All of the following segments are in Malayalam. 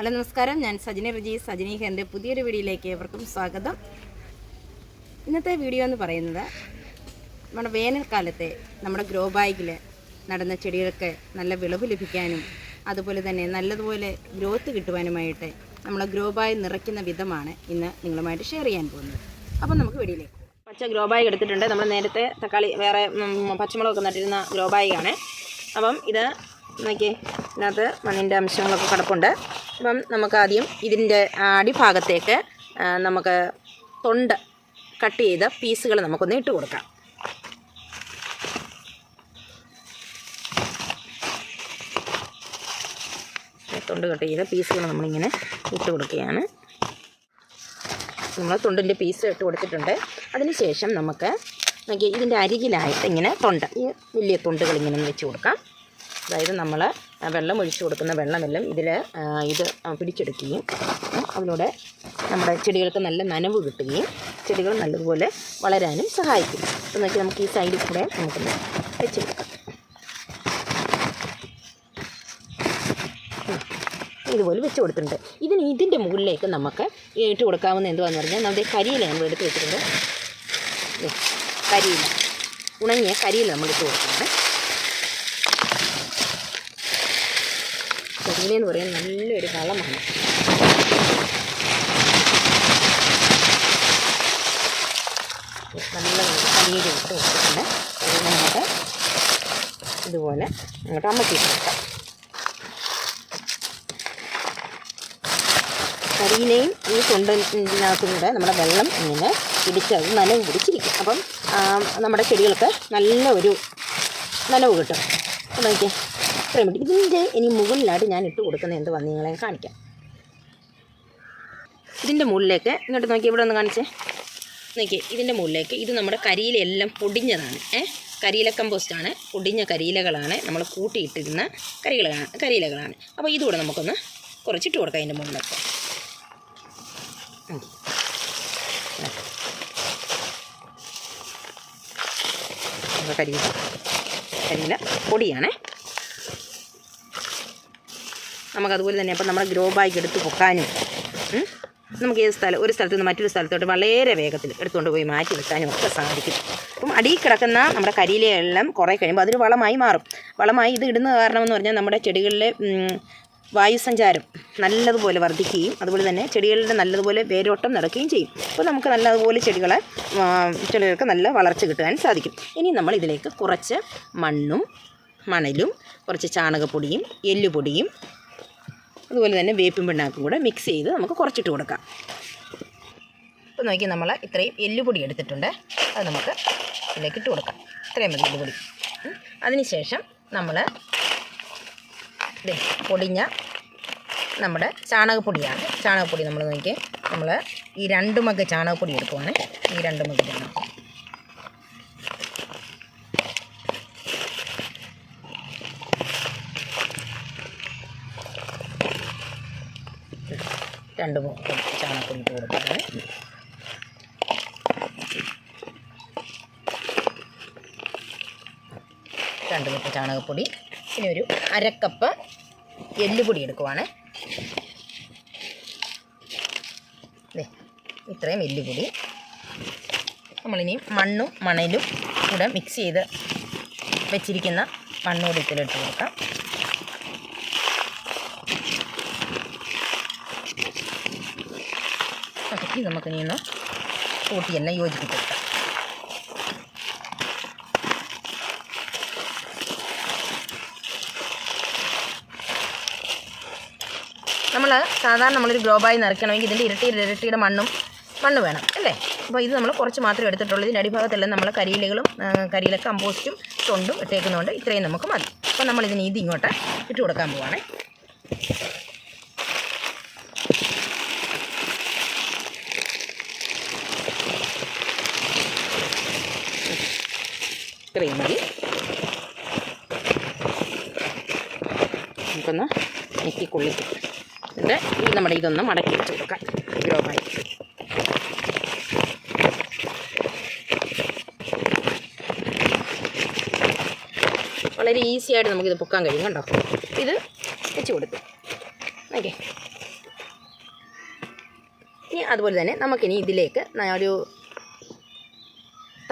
ഹലോ നമസ്കാരം. ഞാൻ സജിനി റിജി. സജിനി ഹെന്റെ പുതിയൊരു വീഡിയോയിലേക്ക് ഏവർക്കും സ്വാഗതം. ഇന്നത്തെ വീഡിയോ എന്ന് പറയുന്നത് നമ്മുടെ വേനൽക്കാലത്തെ നമ്മുടെ ഗ്രോ ബാഗിൽ നടന്ന ചെടികൾക്ക് നല്ല വിളവ് ലഭിക്കാനും അതുപോലെ തന്നെ നല്ലതുപോലെ ഗ്രോത്ത് കിട്ടുവാനുമായിട്ട് നമ്മളെ ഗ്രോ ബാഗ് നിറയ്ക്കുന്ന വിധമാണ് ഇന്ന് നിങ്ങളുമായിട്ട് ഷെയർ ചെയ്യാൻ പോകുന്നത്. അപ്പം നമുക്ക് വീഡിയോയിലേക്ക് പച്ച ഗ്രോ ബാഗ് എടുത്തിട്ടുണ്ട്. നമ്മൾ നേരത്തെ തക്കാളി വേറെ പച്ചമുളകൊക്കെ നട്ടിരുന്ന ഗ്രോ ആണ് അപ്പം ഇത് നോക്കി ഇതിനകത്ത് മണ്ണിന്റെ അംശങ്ങളൊക്കെ കിടപ്പുണ്ട്. അപ്പം നമുക്കാദ്യം ഇതിന്റെ അടിഭാഗത്തേക്ക് നമുക്ക് തൊണ്ട് കട്ട് ചെയ്ത പീസുകൾ നമുക്കൊന്ന് ഇട്ട് കൊടുക്കാം. തൊണ്ട് കട്ട് ചെയ്ത പീസുകൾ നമ്മളിങ്ങനെ ഇട്ട് കൊടുക്കുകയാണ്. നമ്മൾ തൊണ്ടിന്റെ പീസ് ഇട്ട് കൊടുത്തിട്ടുണ്ട്. അതിനുശേഷം നമുക്ക് നോക്കി ഇതിന്റെ അരികിലായിട്ട് ഇങ്ങനെ തൊണ്ട് ഈ വലിയ തൊണ്ടുകൾ ഇങ്ങനെ വെച്ച് കൊടുക്കാം. അതായത് നമ്മൾ വെള്ളം ഒഴിച്ചു കൊടുക്കുന്ന വെള്ളമെല്ലാം ഇതിൽ ഇത് പിടിച്ചെടുക്കുകയും അതിലൂടെ നമ്മുടെ ചെടികൾക്ക് നല്ല നനവ് കിട്ടുകയും ചെടികൾ നല്ലതുപോലെ വളരാനും സഹായിക്കും. അപ്പോൾ നോക്കി നമുക്ക് ഈ സൈഡിൽ കൂടെ നമുക്ക് വെച്ചെടുക്കാം. ഇതുപോലെ വെച്ച് കൊടുത്തിട്ടുണ്ട്. ഇതിന് ഇതിന്റെ മുകളിലേക്ക് നമുക്ക് ഇട്ട് കൊടുക്കാവുന്ന എന്തുവാന്ന് പറഞ്ഞാൽ നമ്മുടെ കരിയില നമ്മൾ എടുത്ത് വെച്ചിട്ടുണ്ട്. കരിയില. ഉണങ്ങിയ കരിയില നമ്മൾ ഇട്ട് കൊടുക്കുന്നുണ്ട് കരിയില എന്ന് പറയുന്നത് നല്ലൊരു വളമാണ് നല്ല കരിമീൻ ഇട്ട് കൊടുത്തിട്ടുണ്ട്. അതിനെ നമുക്ക് ഇതുപോലെ അങ്ങോട്ട് അമ്മക്കി കൊടുക്കാം. ഈ തൊണ്ടിനകത്തും കൂടെ നമ്മുടെ വെള്ളം ഇങ്ങനെ പിടിച്ച് അത് നനവ് പിടിച്ചിരിക്കും. അപ്പം നമ്മുടെ ചെടികൾക്ക് നല്ല ഒരു നനവ് കിട്ടും. നോക്കിയേ. ഇത്രയും മതി. ഇതിന്റെ ഇനി മുകളിലായിട്ട് ഞാൻ ഇട്ട് കൊടുക്കുന്ന എന്ത് വന്ന് നിങ്ങളെ കാണിക്കാം. ഇതിന്റെ മുകളിലേക്ക് ഇങ്ങോട്ട് നോക്കി ഇവിടെ ഒന്ന് കാണിച്ചേ. നോക്കി ഇതിന്റെ മുകളിലേക്ക്. ഇത് നമ്മുടെ കരിയിലെല്ലാം പൊടിഞ്ഞതാണ് ഏ? കരിയില കമ്പോസ്റ്റാണ് പൊടിഞ്ഞ കരിയിലകളാണ് നമ്മൾ കൂട്ടിയിട്ടിരുന്ന കരികളാണ് കരിയിലകളാണ്. അപ്പോൾ ഇതുകൂടെ നമുക്കൊന്ന് കുറച്ചിട്ട് കൊടുക്കാം അതിന്റെ മുകളിലേക്ക്. കരിയില. കരിയില പൊടിയാണേ. നമുക്കതുപോലെ തന്നെ അപ്പം നമ്മുടെ ഗ്രോ ബാഗ് എടുത്ത് പൊക്കാനും നമുക്ക് ഏത് സ്ഥലം ഒരു സ്ഥലത്ത് നിന്ന് മറ്റൊരു സ്ഥലത്തോട്ട് വളരെ വേഗത്തിൽ എടുത്തുകൊണ്ട് പോയി മാറ്റി വെക്കാനും ഒക്കെ സാധിക്കും. അപ്പം അടിയിൽ കിടക്കുന്ന നമ്മുടെ കരിയിലയെല്ലാം കുറേ കഴിയുമ്പോൾ അതൊരു വളമായി മാറും. വളമായി ഇത് ഇടുന്ന കാരണം എന്ന് പറഞ്ഞാൽ നമ്മുടെ ചെടികളിലെ വായുസഞ്ചാരം നല്ലതുപോലെ വർദ്ധിക്കുകയും അതുപോലെ തന്നെ ചെടികളുടെ നല്ലതുപോലെ വേരോട്ടം നടക്കുകയും ചെയ്യും. അപ്പോൾ നമുക്ക് നല്ലതുപോലെ ചെടികളെ ചെടികൾക്ക് നല്ല വളർച്ച കിട്ടാൻ സാധിക്കും. ഇനി നമ്മൾ ഇതിലേക്ക് കുറച്ച് മണ്ണും മണലും കുറച്ച് ചാണകപ്പൊടിയും എല്ലുപൊടിയും അതുപോലെ തന്നെ വേപ്പിൻ പിണ്ണാക്കും കൂടെ മിക്സ് ചെയ്ത് നമുക്ക് കുറച്ചിട്ട് കൊടുക്കാം. ഇപ്പോൾ നോക്കി നമ്മൾ ഇത്രയും എല്ലുപൊടി എടുത്തിട്ടുണ്ട്. അത് നമുക്ക് ഇതിലേക്ക് ഇട്ട് കൊടുക്കാം. ഇത്രയും മതി എല്ലുപൊടി. അതിനുശേഷം നമ്മൾ പൊടിഞ്ഞ നമ്മുടെ ചാണകപ്പൊടിയാണ്. ചാണകപ്പൊടി നമ്മൾ നോക്കി നമ്മൾ ഈ രണ്ട് മഗ് ചാണകപ്പൊടി എടുക്കുവാണ്. ഈ രണ്ട് മഗ് ചാണകം രണ്ട് ചാണകപ്പൊടി ഇട്ട് കൊടുക്കുന്നത് രണ്ട് മുട്ട ചാണകപ്പൊടി പിന്നെ ഒരു അരക്കപ്പ് എല്ലുപൊടി എടുക്കുവാണ്. ഇത്രയും എല്ലുപൊടി. നമ്മളിനി മണ്ണും മണലും കൂടെ മിക്സ് ചെയ്ത് വെച്ചിരിക്കുന്ന മണ്ണോട് ഇതിലിട്ട് കൊടുക്കാം. ഇത് നമുക്കിനി ഒന്ന് കൂട്ടിയെല്ലാം യോജിപ്പിച്ചെടുക്കാം. നമ്മൾ സാധാരണ നമ്മളൊരു ഗ്ലോബായി നിറയ്ക്കണമെങ്കിൽ ഇതിന്റെ ഇരട്ടി ഇരട്ടിയുടെ മണ്ണും മണ്ണ് വേണം അല്ലേ? അപ്പോൾ ഇത് നമ്മൾ കുറച്ച് മാത്രമേ എടുത്തിട്ടുള്ളൂ. ഇതിന്റെ അടിഭാഗത്തെല്ലാം നമ്മൾ കരിയിലകളും കരിയില കമ്പോസ്റ്റും തൊണ്ടും ഇട്ടേക്കുന്നതുകൊണ്ട് ഇത്രയും നമുക്ക് മതി. അപ്പോൾ നമ്മളിതിന് ഇത് ഇങ്ങോട്ട് ഇട്ട് കൊടുക്കാൻ പോവാണേ. ഇത്രയും മതി നമുക്കൊന്ന് ഞെക്കി കൊള്ളിക്കും എന്നിട്ട് നമ്മുടെ ഇതൊന്ന് മടക്കി വെച്ച് കൊടുക്കാം. ഗ്രോ ബാഗ് വളരെ ഈസി ആയിട്ട് നമുക്കിത് പൊക്കാൻ കഴിയും കണ്ടോ? ഇത് വെച്ച് കൊടുക്കും ഓക്കെ. ഇനി അതുപോലെ തന്നെ നമുക്കിനി ഇതിലേക്ക് ഒരു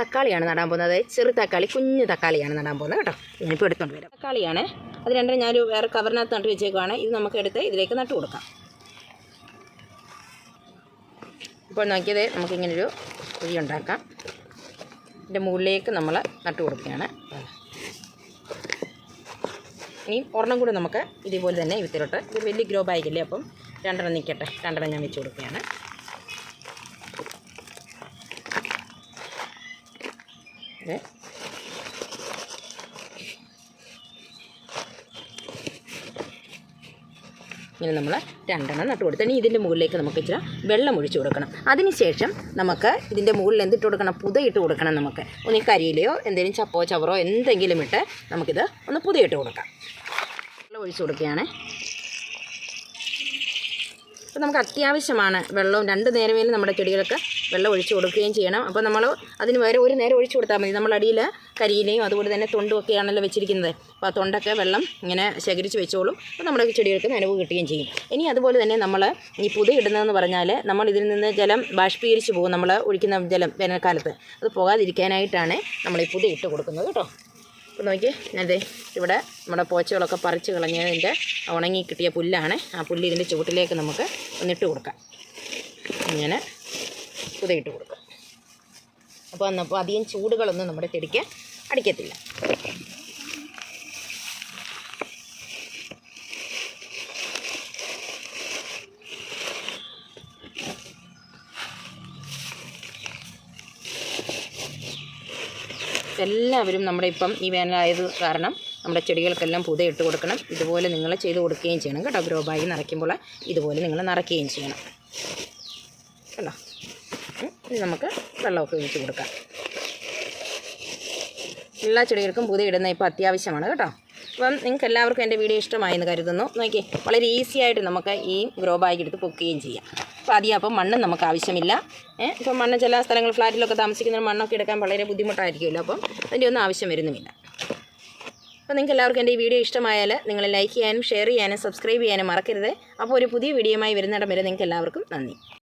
തക്കാളിയാണ് നടാൻ പോകുന്നത്. ചെറു തക്കാളി കുഞ്ഞു തക്കാളിയാണ് നടാൻ പോകുന്നത് കേട്ടോ. ഞാനിപ്പോൾ എടുത്തുകൊണ്ട് വരാം. തക്കാളിയാണ്. അത് രണ്ടും ഞാനൊരു വേറെ കവറിനകത്ത് നട്ട് വെച്ചേക്കുവാണ്. ഇത് നമുക്ക് എടുത്ത് ഇതിലേക്ക് നട്ട് കൊടുക്കാം. ഇപ്പോൾ നോക്കിയത് നമുക്കിങ്ങനൊരു കുഴി ഉണ്ടാക്കാം. ഇതിന്റെ മുകളിലേക്ക് നമ്മൾ നട്ട് കൊടുക്കുകയാണ്. ഇനി ഒരെണ്ണം കൂടി നമുക്ക് ഇതുപോലെ തന്നെ വിത്തിലോട്ട്. ഇത് വലിയ ഗ്രോ ബാഗില്ലേ അപ്പം രണ്ടെണ്ണം നിൽക്കട്ടെ. രണ്ടെണ്ണം ഞാൻ വെച്ച് കൊടുക്കുകയാണ്. ഇങ്ങനെ നമ്മൾ രണ്ടെണ്ണം നട്ട് കൊടുത്ത് ഇനി ഇതിന്റെ മുകളിലേക്ക് നമുക്ക് ഇച്ചിരി വെള്ളം ഒഴിച്ച് കൊടുക്കണം. അതിനുശേഷം നമുക്ക് ഇതിന്റെ മുകളിൽ എന്തിട്ട് കൊടുക്കണം? പുതയിട്ട് കൊടുക്കണം നമുക്ക്. ഒന്ന് കരിയിലയോ എന്തെങ്കിലും ചപ്പോ ചവറോ എന്തെങ്കിലും ഇട്ട് നമുക്കിത് ഒന്ന് പുതയിട്ട് കൊടുക്കാം. വെള്ളം ഒഴിച്ച് കൊടുക്കുകയാണ്. അപ്പോൾ നമുക്ക് അത്യാവശ്യമാണ് വെള്ളവും രണ്ട് നേരമേലും നമ്മുടെ ചെടികൾക്ക് വെള്ളം ഒഴിച്ച് കൊടുക്കുകയും ചെയ്യണം. അപ്പോൾ നമ്മൾ അതിന് വേറെ ഒരു നേരം ഒഴിച്ച് കൊടുത്താൽ മതി. നമ്മൾ അടിയിൽ കരിയിലയും അതുപോലെ തന്നെ തൊണ്ടും ഒക്കെയാണല്ലോ വെച്ചിരിക്കുന്നത്. അപ്പോൾ ആ തൊണ്ടൊക്കെ വെള്ളം ഇങ്ങനെ ശേഖരിച്ച് വെച്ചോളും. അപ്പോൾ നമ്മുടെ ചെടികൾക്ക് നനവ് കിട്ടുകയും ചെയ്യും. ഇനി അതുപോലെ തന്നെ നമ്മൾ ഈ പുതു ഇടുന്നതെന്ന് പറഞ്ഞാൽ നമ്മൾ ഇതിൽ നിന്ന് ജലം ബാഷ്പീകരിച്ച് പോകും. നമ്മൾ ഒഴിക്കുന്ന ജലം വേനൽക്കാലത്ത്. അത് പോകാതിരിക്കാനായിട്ടാണ് നമ്മൾ ഈ പുതു ഇട്ട് കൊടുക്കുന്നത് കേട്ടോ. അപ്പോൾ നോക്കി ഞാനത് ഇവിടെ നമ്മുടെ പോച്ചകളൊക്കെ പറിച്ച് കളഞ്ഞതിന്റെ ഉണങ്ങി കിട്ടിയ പുല്ലാണ്. ആ പുല്ല് ഇതിന്റെ ചുവട്ടിലേക്ക് നമുക്ക് ഒന്നിട്ട് കൊടുക്കാം. ഇങ്ങനെ പുതയിട്ട് കൊടുക്കുക അപ്പോൾ അന്നപ്പോൾ അധികം ചൂടുകളൊന്നും നമ്മുടെ ചെടിക്ക് അടിക്കത്തില്ല. എല്ലാവരും നമ്മുടെ ഇപ്പം ഈ വേനലായത് കാരണം നമ്മുടെ ചെടികൾക്കെല്ലാം പുതിയ ഇട്ട് കൊടുക്കണം. ഇതുപോലെ നിങ്ങൾ ചെയ്ത് കൊടുക്കുകയും ചെയ്യണം കേട്ടോ. ഗ്രോ ബാഗ് നിറയ്ക്കുമ്പോൾ ഇതുപോലെ നിങ്ങൾ നിറയ്ക്കുകയും ചെയ്യണം. കേട്ടോ. ഇനി നമുക്ക് വെള്ളമൊക്കെ ഒഴിച്ച് കൊടുക്കാം. എല്ലാ ചെടികൾക്കും പുതിയ ഇടുന്ന ഇപ്പോൾ അത്യാവശ്യമാണ് കേട്ടോ. അപ്പം നിങ്ങൾക്ക് എല്ലാവർക്കും എന്റെ വീഡിയോ ഇഷ്ടമായെന്ന് കരുതുന്നു. നോക്കി വളരെ ഈസി ആയിട്ട് നമുക്ക് ഈ ഗ്രോ ബാഗ് എടുത്ത് പൊക്കുകയും ചെയ്യാം. അപ്പോൾ അധികം അപ്പം മണ്ണ് നമുക്ക് ആവശ്യമില്ല. ഇപ്പം മണ്ണ് ചില സ്ഥലങ്ങൾ ഫ്ലാറ്റിലൊക്കെ താമസിക്കുന്ന മണ്ണൊക്കെ എടുക്കാൻ വളരെ ബുദ്ധിമുട്ടായിരിക്കുമല്ലോ. അപ്പം അതിന്റെ ഒന്നും ആവശ്യം വരുന്നുമില്ല. അപ്പോൾ നിങ്ങൾക്ക് എല്ലാവർക്കും എന്റെ ഈ വീഡിയോ ഇഷ്ടമായാൽ നിങ്ങൾ ലൈക്ക് ചെയ്യാനും ഷെയർ ചെയ്യാനും സബ്സ്ക്രൈബ് ചെയ്യാനും മറക്കരുത്. അപ്പോൾ ഒരു പുതിയ വീഡിയോയുമായി വരുന്നിടം വരെ നിങ്ങൾക്ക് എല്ലാവർക്കും നന്ദി.